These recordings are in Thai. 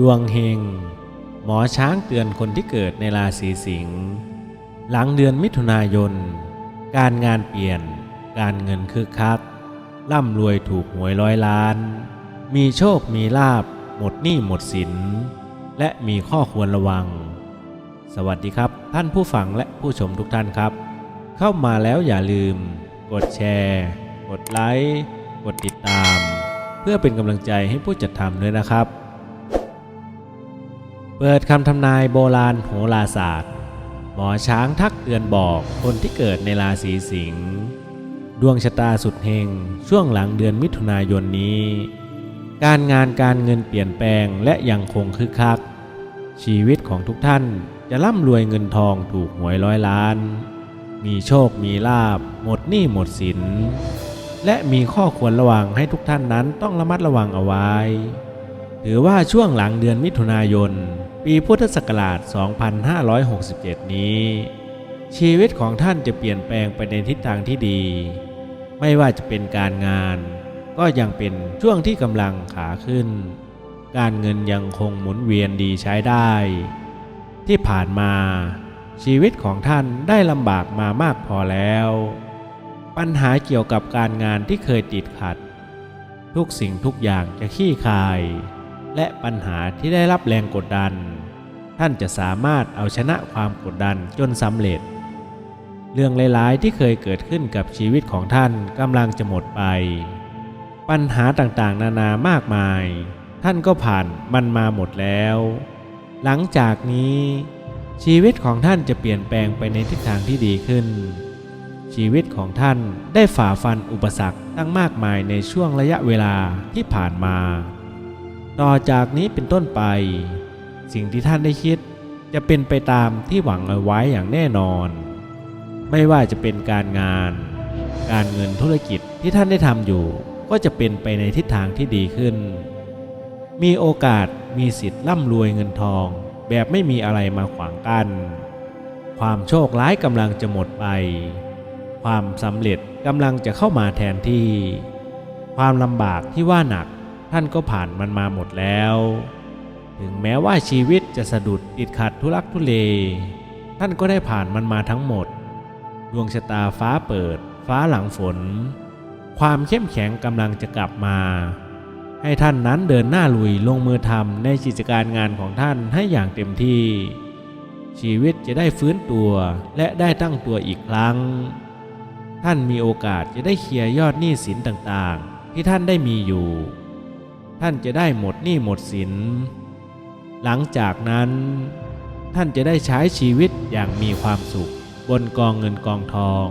ดวงเฮง หมอช้างเตือนคนที่เกิดในราศีสิงห์ หลังเดือนมิถุนายน การงานเปลี่ยน การเงินคึกคัก ร่ำรวยถูกหวยร้อยล้าน มีโชคมีลาบ หมดหนี้หมดสิน และมีข้อควรระวัง สวัสดีครับ ท่านผู้ฟังและผู้ชมทุกท่านครับ เข้ามาแล้วอย่าลืม กดแชร์ กดไลค์ กดติดตาม เพื่อเป็นกำลังใจให้ผู้จัดทำด้วยนะครับ เปิดคำทำนายโบราณโหราศาสตร์ หมอช้างทักเตือนบอกคนที่เกิดในราศีสิงห์ดวงชะตาสุดเฮงช่วงหลังเดือนมิถุนายนนี้ การงานการเงินเปลี่ยนแปลงและยังคงคึกคัก ชีวิตของทุกท่านจะร่ำรวยเงินทองถูกหวยร้อยล้าน มีโชคมีลาบ หมดหนี้หมดสิน และมีข้อควรระวังให้ทุกท่านนั้นต้องระมัดระวังเอาไว้ ถือว่าช่วงหลังเดือนมิถุนายน ปีพุทธศักราช 2567 นี้ ชีวิตของท่านจะเปลี่ยนแปลงไปในทิศทางที่ดี ไม่ว่าจะเป็นการงาน ก็ยังเป็นช่วงที่กำลังขาขึ้น การเงินยังคงหมุนเวียนดีใช้ได้ ที่ผ่านมา ชีวิตของท่านได้ลำบากมามากพอแล้ว ปัญหาเกี่ยวกับการงานที่เคยติดขัด ทุกสิ่งทุกอย่างจะขี้คาย และปัญหาที่ได้รับแรงกดดัน ท่านจะสามารถเอาชนะความกดดันจนสำเร็จ เรื่องหลายๆที่เคยเกิดขึ้นกับชีวิตของท่านกำลังจะหมดไป ปัญหาต่างๆ นานามากมาย ท่านก็ผ่านมันมาหมดแล้ว หลังจากนี้ ชีวิตของท่านจะเปลี่ยนแปลงไปในทิศทางที่ดีขึ้น ชีวิตของท่านได้ฝ่าฟันอุปสรรคตั้งมากมายในช่วงระยะเวลาที่ผ่านมา ต่อจากนี้เป็นต้นไป สิ่งที่ท่านได้คิดจะเป็นไปตามที่หวังเอาไว้อย่างแน่นอน ไม่ว่าจะเป็นการงาน การเงินธุรกิจที่ท่านได้ทำอยู่ ก็จะเป็นไปในทิศทางที่ดีขึ้น มีโอกาสมีสิทธิ์ร่ำรวยเงินทอง แบบไม่มีอะไรมาขวางกัน้นความโชคร้ายกำลังจะหมดไป ความสำเร็จกำลังจะเข้ามาแทนที่ ความลำบากที่ว่าหนัก ท่านก็ผ่านมันมาหมดแล้ว ถึงแม้ว่าชีวิตจะสะดุดติดขัดทุลักทุเล ท่านก็ได้ผ่านมันมาทั้งหมด ดวงชะตาฟ้าเปิด ฟ้าหลังฝน ความเข้มแข็งกำลังจะกลับมา ให้ท่านนั้นเดินหน้าลุยลงมือทำในกิจการงานของท่านให้อย่างเต็มที่ ชีวิตจะได้ฟื้นตัวและได้ตั้งตัวอีกครั้ง ท่านมีโอกาสจะได้เคลียร์ยอดหนี้สินต่างๆ ที่ท่านได้มีอยู่ ท่านจะได้หมดหนี้หมดสิน หลังจากนั้น ท่านจะได้ใช้ชีวิตอย่างมีความสุข บนกองเงินกองทอง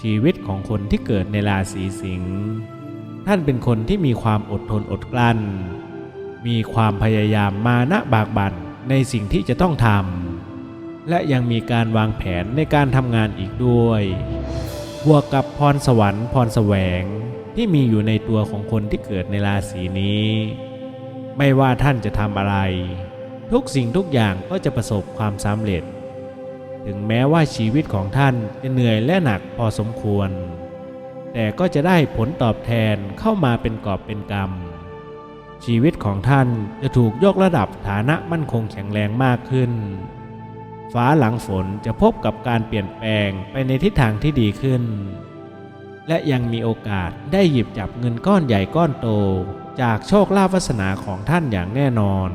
ชีวิตของคนที่เกิดในราศีสิงห์ท่านเป็นคนที่มีความอดทนอดกลั้น มีความพยายามมานะบากบั่นในสิ่งที่จะต้องทำและยังมีการวางแผนในการทำงานอีกด้วย บวกกับพรสวรรค์พรแสวง ที่มีอยู่ในตัวของคนที่เกิดในราศีนี้ ไม่ว่าท่านจะทำอะไร ทุกสิ่งทุกอย่างก็จะประสบความสำเร็จ ถึงแม้ว่าชีวิตของท่านจะเหนื่อยและหนักพอสมควร แต่ก็จะได้ผลตอบแทนเข้ามาเป็นกอบเป็นกรรม ชีวิตของท่านจะถูกยกระดับฐานะมั่นคงแข็งแรงมากขึ้น ฟ้าหลังฝนจะพบกับการเปลี่ยนแปลงไปในทิศทางที่ดีขึ้น และยังมีโอกาสได้หยิบจับเงินก้อนใหญ่ก้อนโต จากโชคลาภวาสนาของท่านอย่างแน่นอน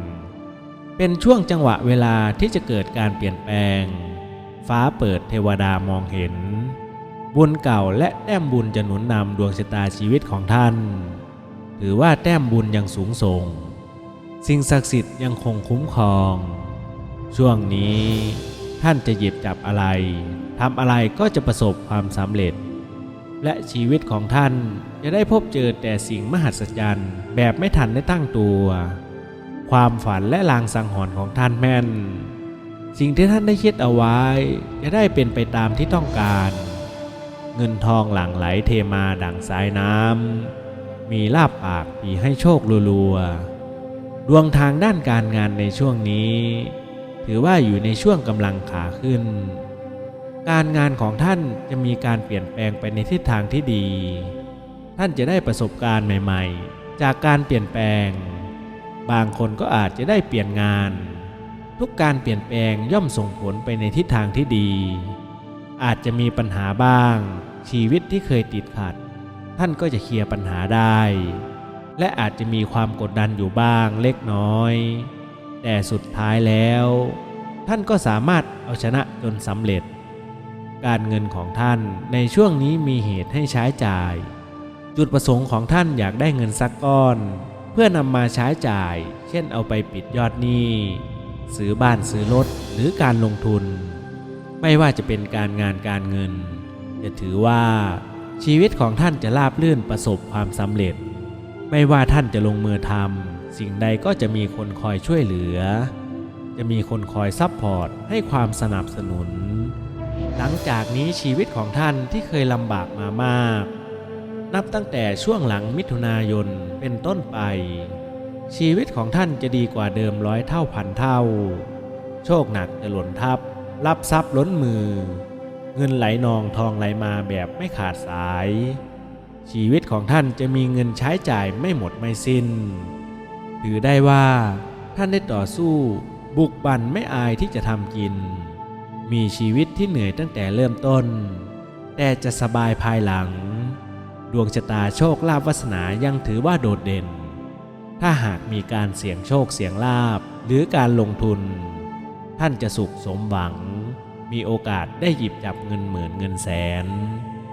เป็นช่วงจังหวะเวลาที่จะเกิดการเปลี่ยนแปลง ฟ้าเปิดเทวดามองเห็น บุญเก่าและแต้มบุญจะหนุนนำดวงชะตาชีวิตของท่าน ถือว่าแต้มบุญยังสูงส่ง สิ่งศักดิ์สิทธิ์ยังคงคุ้มครอง ช่วงนี้ท่านจะหยิบจับอะไรทำอะไรก็จะประสบความสำเร็จ และชีวิตของท่านจะได้พบเจอแต่สิ่งมหัศจรรย์แบบไม่ทันได้ตั้งตัว ความฝันและลางสังหรณ์ของท่านแม่น สิ่งที่ท่านได้คิดเอาไว้ จะได้เป็นไปตามที่ต้องการ เงินทองหลั่งไหลเทมาดังสายน้ำมีลาบปากปีให้โชครัวๆดวงทางด้านการงานในช่วงนี้ ถือว่าอยู่ในช่วงกำลังขาขึ้น การงานของท่านจะมีการเปลี่ยนแปลงไปในทิศทางที่ดี ท่านจะได้ประสบการณ์ใหม่ ๆ จากการเปลี่ยนแปลง บางคนก็อาจจะได้เปลี่ยนงาน ทุกการเปลี่ยนแปลงย่อมส่งผลไปในทิศทางที่ดี อาจจะมีปัญหาบ้าง ชีวิตที่เคยติดขัด ท่านก็จะเคลียร์ปัญหาได้ และอาจจะมีความกดดันอยู่บ้างเล็กน้อย แต่สุดท้ายแล้ว ท่านก็สามารถเอาชนะจนสำเร็จ การเงินของท่านในช่วงนี้มีเหตุให้ใช้จ่าย จุดประสงค์ของท่านอยากได้เงินสักก้อน เพื่อนำมาใช้จ่าย เช่นเอาไปปิดยอดหนี้ซื้อบ้านซื้อรถหรือการลงทุน ไม่ว่าจะเป็นการงานการเงิน จะถือว่าชีวิตของท่านจะราบรื่นประสบความสำเร็จ ไม่ว่าท่านจะลงมือทำสิ่งใดก็จะมีคนคอยช่วยเหลือ จะมีคนคอยซัพพอร์ตให้ความสนับสนุน หลังจากนี้ชีวิตของท่านที่เคยลำบากมามาก นับตั้งแต่ช่วงหลังมิถุนายนเป็นต้นไป ชีวิตของท่านจะดีกว่าเดิมร้อยเท่าพันเท่า โชคหนักจะหล่นทับ รับทรัพย์ล้นมือ เงินไหลนองทองไหลมาแบบไม่ขาดสาย ชีวิตของท่านจะมีเงินใช้จ่ายไม่หมดไม่สิ้น ถือได้ว่าท่านได้ต่อสู้บุกบันไม่อายที่จะทำกิน มีชีวิตที่เหนื่อยตั้งแต่เริ่มต้น แต่จะสบายภายหลัง ดวงชะตาโชคลาภวาสนายังถือว่าโดดเด่น ถ้าหากมีการเสี่ยงโชคเสี่ยงลาภหรือการลงทุน ท่านจะสุขสมหวัง มีโอกาสได้หยิบจับเงินหมื่นเงินแสน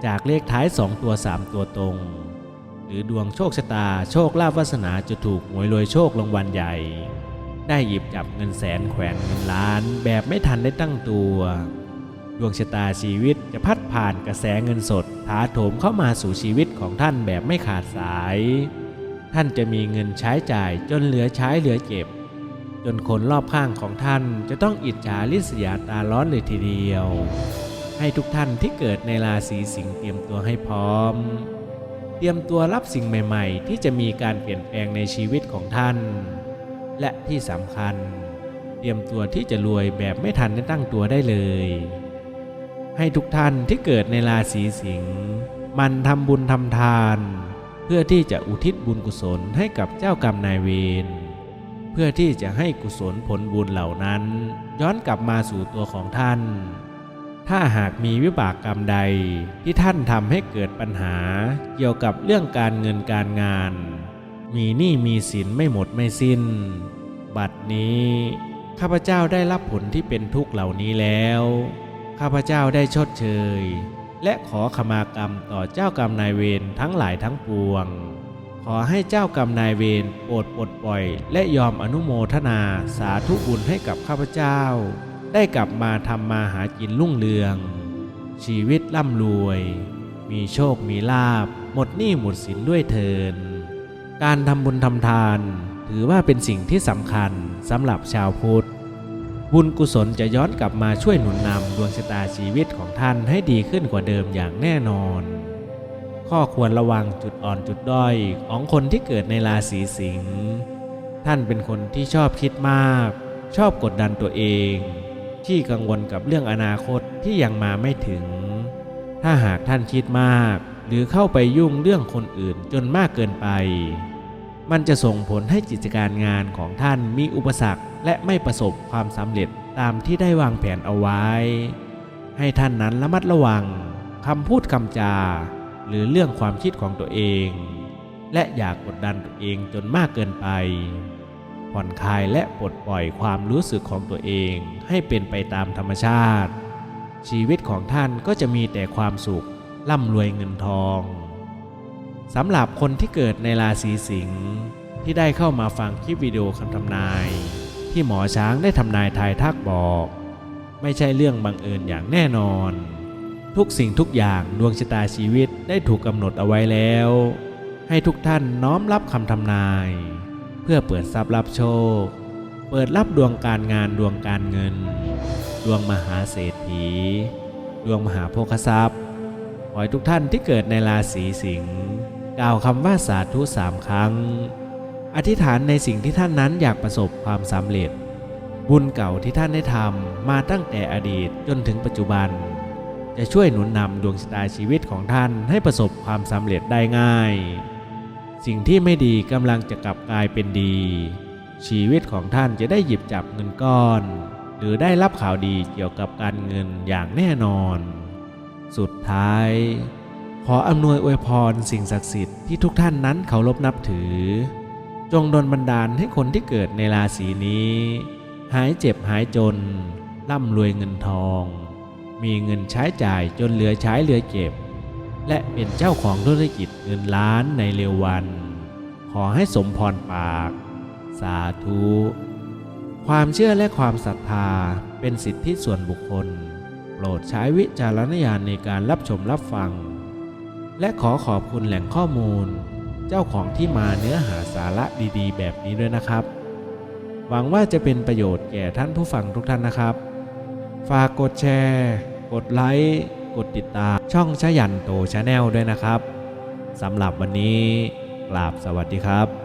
จากเลขท้ายสองตัวสามตัวตรง หรือดวงโชคชะตาโชคลาภวาสนาจะถูกหวยรวยโชครางวัลใหญ่ ได้หยิบจับเงินแสนแขวนเงินล้านแบบไม่ทันได้ตั้งตัว ดวงชะตาชีวิตจะพัดผ่านกระแสเงินสดถาโถมเข้ามาสู่ชีวิตของท่านแบบไม่ขาดสาย ท่านจะมีเงินใช้จ่ายจนเหลือใช้เหลือเก็บ จนคนรอบข้างของท่านจะต้องอิจฉาริษยาตาร้อนเลยทีเดียว ให้ทุกท่านที่เกิดในราศีสิงห์เตรียมตัวให้พร้อม เตรียมตัวรับสิ่งใหม่ ๆ ที่จะมีการเปลี่ยนแปลงในชีวิตของท่าน และที่สำคัญ เตรียมตัวที่จะรวยแบบไม่ทันได้ตั้งตัวได้เลย ให้ทุกท่านที่เกิดในราศีสิงห์มันทำบุญทำทาน เพื่อที่จะอุทิศบุญกุศลให้กับเจ้ากรรมนายเวรเพื่อที่จะให้กุศลผลบุญเหล่านั้น ย้อนกลับมาสู่ตัวของท่าน ถ้าหากมีวิบากกรรมใดที่ท่านทำให้เกิดปัญหาเกี่ยวกับเรื่องการเงินการงาน มีหนี้มีสินไม่หมดไม่สิ้น บัดนี้ข้าพเจ้าได้รับผลที่เป็นทุกข์เหล่านี้แล้ว ข้าพเจ้าได้ชดเชย และขอขมากรรมต่อเจ้ากรรมนายเวรทั้งหลายทั้งปวง ขอให้เจ้ากรรมนายเวรโปรดปลดปล่อย และยอมอนุโมทนาสาธุบุญให้กับข้าพเจ้า ได้กลับมาทำมาหากินรุ่งเรือง ชีวิตร่ำรวย มีโชคมีลาบหมดหนี้หมดสินด้วยเทิน การทำบุญทำทาน ถือว่าเป็นสิ่งที่สำคัญสำหรับชาวพุทธ บุญกุศลจะย้อนกลับมาช่วยหนุนนำดวงชะตาชีวิตของท่านให้ดีขึ้นกว่าเดิมอย่างแน่นอน ข้อควรระวังจุดอ่อนจุดด้อยของคนที่เกิดในราศีสิงห์ท่านเป็นคนที่ชอบคิดมาก ชอบกดดันตัวเอง ที่กังวลกับเรื่องอนาคตที่ยังมาไม่ถึง ถ้าหากท่านคิดมาก หรือเข้าไปยุ่งเรื่องคนอื่นจนมากเกินไป มันจะส่งผลให้กิจการงานของท่านมีอุปสรรคและไม่ประสบความสำเร็จตามที่ได้วางแผนเอาไว้ ให้ท่านนั้นระมัดระวังคำพูดคำจา หรือเรื่องความคิดของตัวเอง และอย่ากกดดันตัวเองจนมากเกินไป ผ่อนคลายและปลดปล่อยความรู้สึกของตัวเองให้เป็นไปตามธรรมชาติ ชีวิตของท่านก็จะมีแต่ความสุขร่ำรวยเงินทอง สำหรับคนที่เกิดในราศีสิงห์ที่ได้เข้ามาฟังคลิปวิดีโอคำทำนาย ที่หมอช้างได้ทำนายทายทักบอก ไม่ใช่เรื่องบังเอิญอย่างแน่นอน ทุกสิ่งทุกอย่างดวงชะตาชีวิตได้ถูกกำหนดเอาไว้แล้ว ให้ทุกท่านน้อมรับคำทำนาย เพื่อเปิดทรัพย์รับโชค เปิดรับดวงการงานดวงการเงิน ดวงมหาเศรษฐี ดวงมหาโภคทรัพย์ ขอให้ทุกท่านที่เกิดในราศีสิงห์กล่าวคำว่าสาธุสามครั้ง อธิษฐานในสิ่งที่ท่านนั้นอยากประสบความสำเร็จ บุญเก่าที่ท่านได้ทำมาตั้งแต่อดีตจนถึงปัจจุบัน จะช่วยหนุนนำดวงชะตาชีวิตของท่านให้ประสบความสำเร็จได้ง่าย สิ่งที่ไม่ดีกำลังจะกลับกลายเป็นดี ชีวิตของท่านจะได้หยิบจับเงินก้อน หรือได้รับข่าวดีเกี่ยวกับการเงินอย่างแน่นอน สุดท้าย ขออำนวยอวยพรสิ่งศักดิ์สิทธิ์ที่ทุกท่านนั้นเคารพนับถือ จงดลบันดาลให้คนที่เกิดในราศีนี้ หายเจ็บหายจน ร่ำรวยเงินทอง มีเงินใช้จ่ายจนเหลือใช้เหลือเก็บ และเป็นเจ้าของธุรกิจเงินล้านในเร็ววัน ขอให้สมพรปาก สาธุความเชื่อและความศรัทธาเป็นสิทธิส่วนบุคคล รดใช้วิจารณญาณในการรับชมรับฟัง และขอขอบคุณแหล่งข้อมูล เจ้าของที่มาเนื้อหาสาระดีๆ แบบนี้ด้วยนะครับ หวังว่าจะเป็นประโยชน์แก่ท่านผู้ฟังทุกท่านนะครับ ฝากกดแชร์ กดไลค์ กดติดตามช่องชยันโตชาแนลด้วยนะครับสำหรับวันนี้กราบสวัสดีครับ